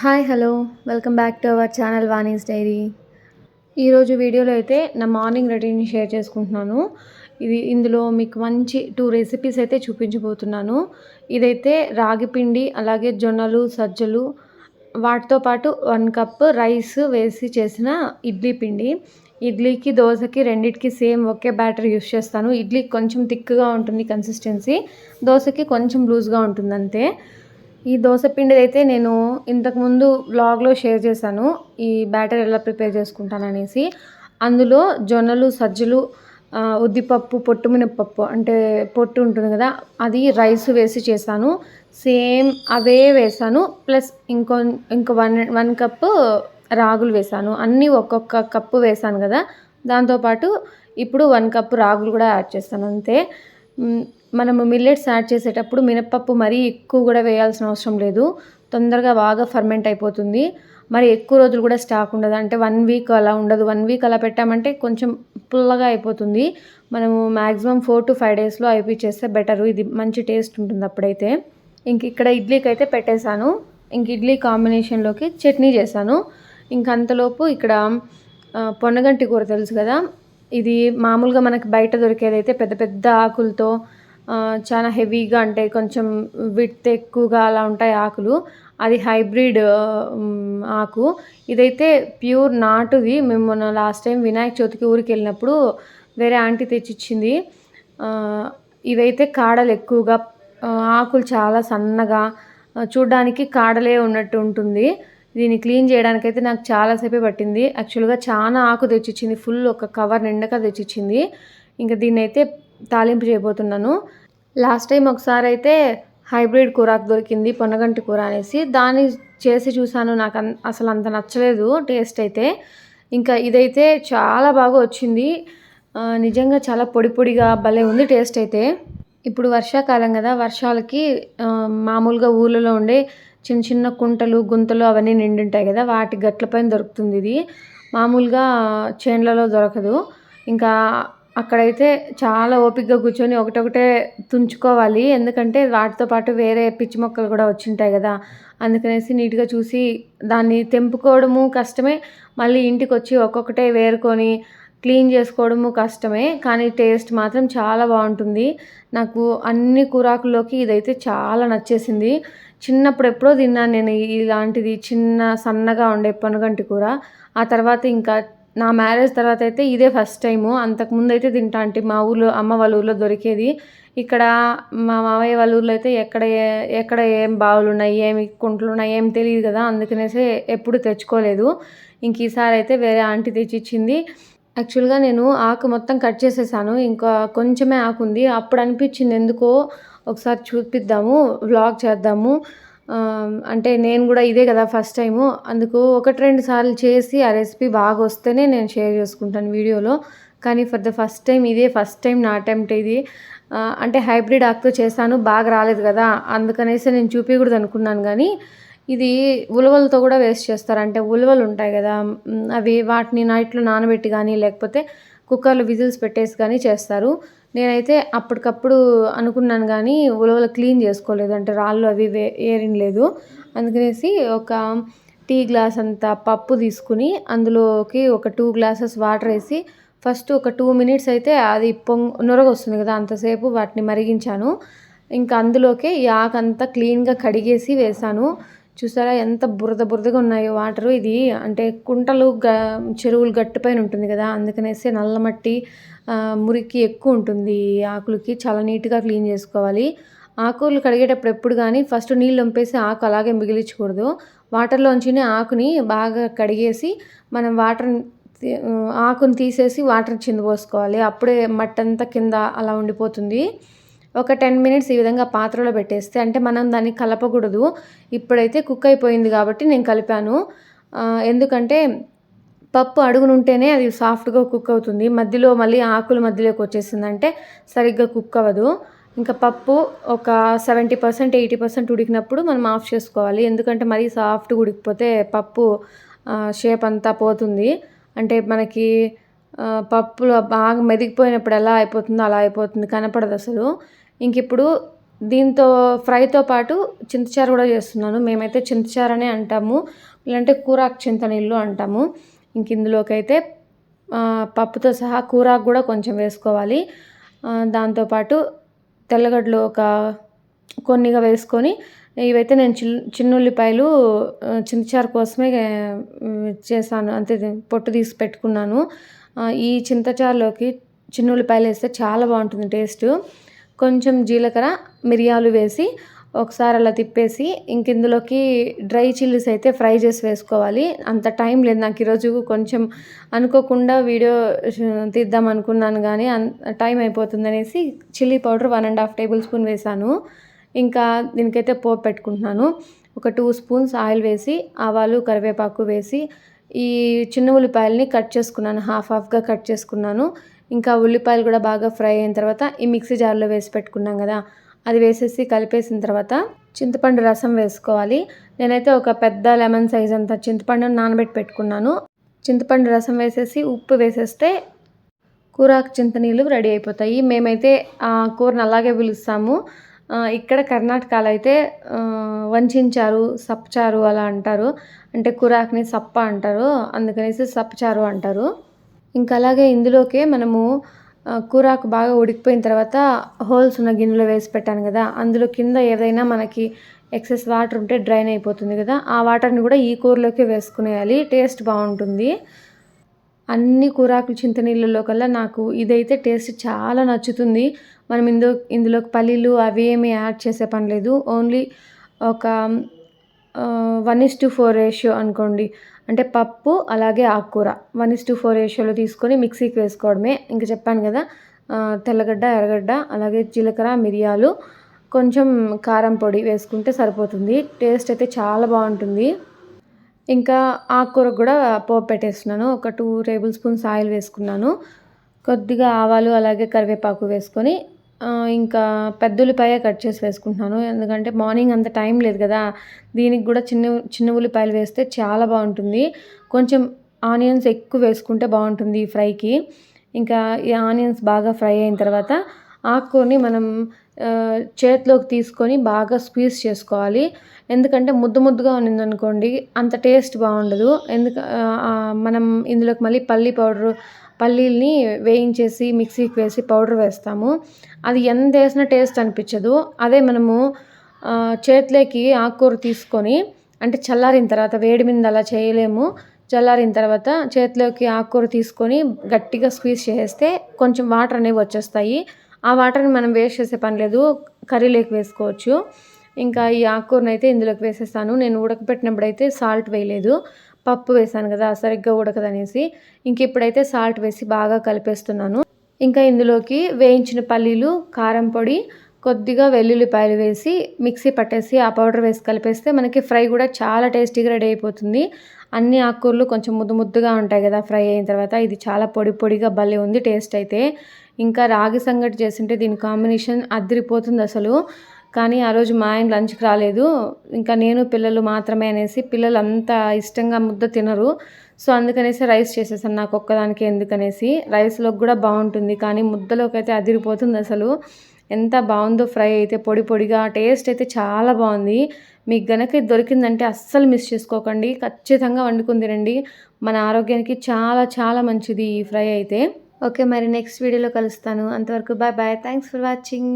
Hi hello. Welcome back to our channel Vani's diary. ఈరోజు వీడియోలో అయితే నా మార్నింగ్ రొటీన్ షేర్ చేసుకుంటున్నాను. ఇది ఇందులో మీకు మంచి టూ రెసిపీస్ అయితే చూపించబోతున్నాను. ఇదైతే రాగి పిండి అలాగే జొన్నలు సజ్జలు వాటితో పాటు వన్ కప్ రైస్ వేసి చేసిన ఇడ్లీ పిండి. ఇడ్లీకి దోశకి రెండిటికి సేమ్ ఒకే బ్యాటర్ యూస్ చేస్తాను. ఇడ్లీ కొంచెం థిక్గా ఉంటుంది కన్సిస్టెన్సీ దోశకి కొంచెం లూజ్గా ఉంటుంది అంతే ఈ దోశ పిండి అయితే నేను ఇంతకుముందు బ్లాగ్లో షేర్ చేశాను. ఈ బ్యాటర్ ఎలా ప్రిపేర్ చేసుకుంటాననేసి. అందులో జొన్నలు సజ్జలు ఉద్దిపప్పు పొట్టు మినపప్పు అంటే పొట్టు ఉంటుంది కదా అది రైస్ వేసి చేశాను. సేమ్ అవే వేసాను ప్లస్ ఇంకో ఇంకో వన్ వన్ కప్పు రాగులు వేసాను అన్నీ ఒక్కొక్క కప్పు వేసాను కదా. దాంతోపాటు ఇప్పుడు వన్ కప్పు రాగులు కూడా యాడ్ చేస్తాను. అంతే. మనము మిల్లెట్స్ యాడ్ చేసేటప్పుడు మినప్పప్పు మరీ ఎక్కువ కూడా వేయాల్సిన అవసరం లేదు. తొందరగా బాగా ఫర్మెంట్ అయిపోతుంది. మరి ఎక్కువ రోజులు కూడా స్టాక్ ఉండదు. అంటే వన్ వీక్ అలా ఉండదు. వన్ వీక్ అలా పెట్టామంటే కొంచెం పుల్లగా అయిపోతుంది. మనము మ్యాక్సిమం ఫోర్ టు ఫైవ్ డేస్లో అయిపోయి బెటర్. ఇది మంచి టేస్ట్ ఉంటుంది అప్పుడైతే. ఇంక ఇక్కడ ఇడ్లీకి అయితే పెట్టేశాను. ఇంక ఇడ్లీ కాంబినేషన్లోకి చట్నీ చేశాను. ఇంక అంతలోపు ఇక్కడ పొన్నగంటి కూర తెలుసు కదా? ఇది మామూలుగా మనకి బయట దొరికేదైతే పెద్ద పెద్ద ఆకులతో చాలా హెవీగా అంటే కొంచెం విత్ ఎక్కువగా అలా ఉంటాయి ఆకులు. అది హైబ్రిడ్ ఆకు. ఇదైతే ప్యూర్ నాటుది. మేము మొన్న లాస్ట్ టైం వినాయక చవితికి ఊరికి వెళ్ళినప్పుడు వేరే ఆంటీ తెచ్చిచ్చింది. ఇవైతే కాడలు ఎక్కువగా ఆకులు చాలా సన్నగా చూడడానికి చూడ్డానికి కాడలే ఉన్నట్టు ఉంటుంది. దీన్ని క్లీన్ చేయడానికైతే నాకు చాలాసేపే పట్టింది. యాక్చువల్గా చాలా ఆకు తెచ్చిచ్చింది. ఫుల్ ఒక కవర్ నిండక తెచ్చిచ్చింది. ఇంకా దీన్ని అయితే తాలింపు చేయబోతున్నాను. లాస్ట్ టైం ఒకసారి అయితే హైబ్రిడ్ కూరాకు దొరికింది పొన్నగంటి కూర అనేసి. దాన్ని చేసి చూసాను నాకు అసలు అంత నచ్చలేదు టేస్ట్ అయితే. ఇంకా ఇదైతే చాలా బాగా వచ్చింది. నిజంగా చాలా పొడి పొడిగా భలే ఉంది టేస్ట్ అయితే. ఇప్పుడు వర్షాకాలం కదా వర్షాలకి మామూలుగా ఊళ్ళలో ఉండే చిన్న చిన్న కుంటలు గుంతలు అవన్నీ నిండుంటాయి కదా వాటి గట్లపైన దొరుకుతుంది ఇది. మామూలుగా చేన్లలో దొరకదు. ఇంకా అక్కడైతే చాలా ఓపికగా కూర్చొని ఒకటొకటే తుంచుకోవాలి. ఎందుకంటే వాటితో పాటు వేరే పిచ్చి మొక్కలు కూడా వచ్చింటాయి కదా. అందుకనేసి నీట్గా చూసి దాన్ని తెంపుకోవడము కష్టమే. మళ్ళీ ఇంటికి వచ్చి ఒక్కొక్కటే వేరుకొని క్లీన్ చేసుకోవడము కష్టమే. కానీ టేస్ట్ మాత్రం చాలా బాగుంటుంది. నాకు అన్ని కూరాకుల్లోకి ఇదైతే చాలా నచ్చేసింది. చిన్నప్పుడు ఎప్పుడో తిన్నాను నేను ఇలాంటిది చిన్న సన్నగా ఉండే పనుగంటి కూర. ఆ తర్వాత ఇంకా నా మ్యారేజ్ తర్వాత అయితే ఇదే ఫస్ట్ టైము. అంతకుముందు అయితే తింటా అంటే మా ఊర్లో అమ్మ వాళ్ళ ఊర్లో దొరికేది. ఇక్కడ మా మామయ్య వాళ్ళ ఊర్లో అయితే ఎక్కడ ఎక్కడ ఏం బావులు ఉన్నాయి ఏమి కుంటలు ఉన్నాయి ఏం తెలియదు కదా. అందుకనేసి ఎప్పుడు తెచ్చుకోలేదు. ఇంక ఈసారి అయితే వేరే ఆంటీ తెచ్చిచ్చింది. యాక్చువల్గా నేను ఆకు మొత్తం కట్ చేసేసాను. ఇంకా కొంచెమే ఆకు ఉంది అప్పుడు అనిపించింది ఎందుకో. ఒకసారి చూపిద్దాము వ్లాగ్ చేద్దాము. అంటే నేను కూడా ఇదే కదా ఫస్ట్ టైము అందుకు ఒకటి రెండు సార్లు చేసి ఆ రెసిపీ బాగా వస్తేనే నేను షేర్ చేసుకుంటాను వీడియోలో. కానీ ఫర్ ద ఫస్ట్ టైం ఇదే ఫస్ట్ టైం నా అటెంప్ట్ ఇది. అంటే హైబ్రిడ్ ఆకుతో చేశాను బాగా రాలేదు కదా. అందుకనేసి నేను చూపించకూడదు అనుకున్నాను కానీ ఇది ఉలవలతో కూడా వేస్ట్ చేస్తారు. అంటే ఉలవలు ఉంటాయి కదా అవి వాటిని నైట్లో నానబెట్టి కానీ లేకపోతే కుక్కర్లో విజిల్స్ పెట్టేసి కానీ చేస్తారు. నేనైతే అప్పటికప్పుడు అనుకున్నాను కానీ ఉలవలు క్లీన్ చేసుకోలేదు. అంటే రాళ్ళు అవి వే ఏరినలేదు అందుకనేసి ఒక టీ గ్లాస్ అంత పప్పు తీసుకుని అందులోకి ఒక టూ గ్లాసెస్ వాటర్ వేసి ఫస్ట్ ఒక టూ మినిట్స్ అయితే అది పొంగ్ నొరగ వస్తుంది కదా అంతసేపు వాటిని మరిగించాను. ఇంకా అందులోకే యాకంతా క్లీన్గా కడిగేసి వేసాను చూసారా ఎంత బురద బురదగా ఉన్నాయో వాటరు ఇది. అంటే కుంటలు గ చెరువులు గట్టిపైన ఉంటుంది కదా అందుకనేసి నల్ల మట్టి మురికి ఎక్కువ ఉంటుంది ఈ ఆకులకి. చాలా నీట్గా క్లీన్ చేసుకోవాలి. ఆకులు కడిగేటప్పుడు ఎప్పుడు కానీ ఫస్ట్ నీళ్ళు వంపేసి ఆకు అలాగే మిగిలించకూడదు. వాటర్లోంచినే ఆకుని బాగా కడిగేసి మనం వాటర్ ఆకుని తీసేసి వాటర్ చింద పోసుకోవాలి. అప్పుడే మట్టంతా కింద అలా ఉండిపోతుంది. ఒక టెన్ మినిట్స్ ఈ విధంగా పాత్రలో పెట్టేస్తే అంటే మనం దాన్ని కలపకూడదు. ఇప్పుడైతే కుక్ అయిపోయింది కాబట్టి నేను కలిపాను. ఎందుకంటే పప్పు అడుగునుంటేనే అది సాఫ్ట్గా కుక్ అవుతుంది. మధ్యలో మళ్ళీ ఆకులు మధ్యలోకి వచ్చేసిందంటే సరిగ్గా కుక్ అవ్వదు. ఇంకా పప్పు ఒక సెవెంటీ పర్సెంట్ ఎయిటీ పర్సెంట్ ఉడికినప్పుడు మనం ఆఫ్ చేసుకోవాలి. ఎందుకంటే మరీ సాఫ్ట్గా ఉడికిపోతే పప్పు షేప్ అంతా పోతుంది. అంటే మనకి పప్పులో బాగా మెదిగిపోయినప్పుడు ఎలా అయిపోతుందో అలా అయిపోతుంది. కనపడదు అసలు. ఇంక ఇప్పుడు దీంతో ఫ్రైతో పాటు చింతచారు కూడా చేస్తున్నాను. మేమైతే చింతచారనే అంటాము. లేదంటే కూరాకు చింతనీళ్ళు అంటాము. ఇంక ఇందులోకి అయితే పప్పుతో సహా కూరాకు కూడా కొంచెం వేసుకోవాలి. దాంతోపాటు తెల్లగడ్డలు ఒక కొన్నిగా వేసుకొని ఇవైతే నేను చిన్ చిన్నుల్లిపాయలు చింతచారు కోసమే చేశాను. అంతే పొట్టు తీసి పెట్టుకున్నాను. ఈ చింతచారులోకి చిన్నుల్లిపాయలు వేస్తే చాలా బాగుంటుంది టేస్ట్. కొంచెం జీలకర్ర మిరియాలు వేసి ఒకసారి అలా తిప్పేసి ఇంక ఇందులోకి డ్రై చిల్లీస్ అయితే ఫ్రై చేసి వేసుకోవాలి. అంత టైం లేదు. నాకు ఈరోజు కొంచెం అనుకోకుండా వీడియో తీద్దాం అనుకున్నాను కానీ టైం అయిపోతుంది అనేసి chilli powder one and half tablespoon వేసాను. ఇంకా దీనికైతే పోపు పెట్టుకుంటున్నాను. ఒక టూ స్పూన్స్ ఆయిల్ వేసి ఆవాలు కరివేపాకు వేసి ఈ చిన్న ఉల్లిపాయలని కట్ చేసుకున్నాను. హాఫ్ హాఫ్గా కట్ చేసుకున్నాను. ఇంకా ఉల్లిపాయలు కూడా బాగా ఫ్రై అయిన తర్వాత ఈ మిక్సీ జార్లో వేసి పెట్టుకున్నాం కదా అది వేసేసి కలిపేసిన తర్వాత చింతపండు రసం వేసుకోవాలి. నేనైతే ఒక పెద్ద లెమన్ సైజ్ అంత చింతపండును నానబెట్టి పెట్టుకున్నాను. చింతపండు రసం వేసేసి ఉప్పు వేసేస్తే కూరాకు చింతనీళ్ళు రెడీ అయిపోతాయి. మేమైతే ఆ కూరను అలాగే పిలుస్తాము. ఇక్కడ కర్ణాటకలో అయితే వంచించారు సప్చారు అలా అంటారు. అంటే కూరాకుని సప్ప అంటారు. అందుకనేసి సప్పచారు అంటారు. ఇంకా అలాగే ఇందులోకే మనము కూరాకు బాగా ఉడికిపోయిన తర్వాత హోల్స్ ఉన్న గిన్నెలో వేసి పెట్టాను కదా. అందులో కింద ఏదైనా మనకి ఎక్సెస్ వాటర్ ఉంటే డ్రైన్ అయిపోతుంది కదా. ఆ వాటర్ని కూడా ఈ కూరలోకి వేసుకునేయాలి. టేస్ట్ బాగుంటుంది. అన్ని కూరాకులు చింత నీళ్ళలో కల్లా నాకు ఇదైతే టేస్ట్ చాలా నచ్చుతుంది. మనం ఇందు ఇందులోకి పల్లీలు అవి ఏమీ యాడ్ చేసే పని లేదు. ఓన్లీ ఒక one is to four ratio అనుకోండి. అంటే పప్పు అలాగే ఆకుకూర. వన్ ఇస్ టు ఫోర్ రేషియోలో తీసుకొని మిక్సీకి వేసుకోవడమే. ఇంకా చెప్పాను కదా తెల్లగడ్డ ఎర్రగడ్డ అలాగే జీలకర్ర మిరియాలు కొంచెం కారం పొడి వేసుకుంటే సరిపోతుంది. టేస్ట్ అయితే చాలా బాగుంటుంది. ఇంకా ఆకుకూర కూడా పోపు పెట్టేస్తున్నాను. ఒక టూ టేబుల్ స్పూన్స్ ఆయిల్ వేసుకున్నాను. కొద్దిగా ఆవాలు అలాగే కరివేపాకు వేసుకొని ఇంకా పెద్ద ఉల్లిపాయ కట్ చేసి వేసుకుంటున్నాను. ఎందుకంటే మార్నింగ్ అంత టైం లేదు కదా. దీనికి కూడా చిన్న చిన్న ఉల్లిపాయలు వేస్తే చాలా బాగుంటుంది. కొంచెం ఆనియన్స్ ఎక్కువ వేసుకుంటే బాగుంటుంది ఈ ఫ్రైకి. ఇంకా ఈ ఆనియన్స్ బాగా ఫ్రై అయిన తర్వాత ఆకుకూరని మనం చేతిలోకి తీసుకొని బాగా స్క్వీజ్ చేసుకోవాలి. ఎందుకంటే ముద్దు ముద్దుగా ఉన్నింది అనుకోండి అంత టేస్ట్ బాగుండదు. ఎందుకు మనం ఇందులోకి మళ్ళీ పల్లి పౌడరు పల్లీల్ని వేయించేసి మిక్సీకి వేసి పౌడర్ వేస్తాము. అది ఎంత వేసిన టేస్ట్ అనిపించదు. అదే మనము చేతిలోకి ఆకుకూర తీసుకొని అంటే చల్లారిన తర్వాత వేడి మీద అలా చేయలేము. చల్లారిన తర్వాత చేతిలోకి ఆకుకూర తీసుకొని గట్టిగా స్క్వీజ్ చేస్తే కొంచెం వాటర్ అనేవి వచ్చేస్తాయి. ఆ వాటర్ని మనం వేస్ట్ చేసే పని లేదు. కర్రీలోకి వేసుకోవచ్చు. ఇంకా ఈ ఆకుకూరని అయితే ఇందులోకి వేసేస్తాను. నేను ఉడకపెట్టినప్పుడు అయితే సాల్ట్ వేయలేదు. పప్పు వేసాను కదా సరిగ్గా ఉడకదనేసి ఇంక ఇప్పుడైతే సాల్ట్ వేసి బాగా కలిపేస్తున్నాను. ఇంకా ఇందులోకి వేయించిన పల్లీలు కారం పొడి కొద్దిగా వెల్లుల్లిపాయలు వేసి మిక్సీ పట్టేసి ఆ పౌడర్ వేసి కలిపేస్తే మనకి ఫ్రై కూడా చాలా టేస్టీగా రెడీ అయిపోతుంది. అన్ని ఆకుకూరలు కొంచెం ముద్దు ముద్దుగా ఉంటాయి కదా ఫ్రై అయిన తర్వాత. ఇది చాలా పొడి పొడిగా భలే ఉంది టేస్ట్ అయితే. ఇంకా రాగి సంగటి చేస్తుంటే దీని కాంబినేషన్ అదిరిపోతుంది అసలు. కానీ ఆ రోజు మా ఆయన లంచ్కి రాలేదు. ఇంకా నేను పిల్లలు మాత్రమే అనేసి పిల్లలు అంత ఇష్టంగా ముద్ద తినరు. సో అందుకనేసి రైస్ చేసేసాను నాకు ఒక్కదానికి ఎందుకనేసి. రైస్లోకి కూడా బాగుంటుంది కానీ ముద్దలోకి అయితే అదిరిపోతుంది అసలు. ఎంత బాగుందో ఫ్రై అయితే పొడి పొడిగా టేస్ట్ అయితే చాలా బాగుంది. మీకు గనక దొరికిందంటే అస్సలు మిస్ చేసుకోకండి. ఖచ్చితంగా వండుకుని తినండి. మన ఆరోగ్యానికి చాలా చాలా మంచిది ఈ ఫ్రై అయితే. ఓకే మరి నెక్స్ట్ వీడియోలో కలుస్తాను. అంతవరకు bye bye thanks for watching.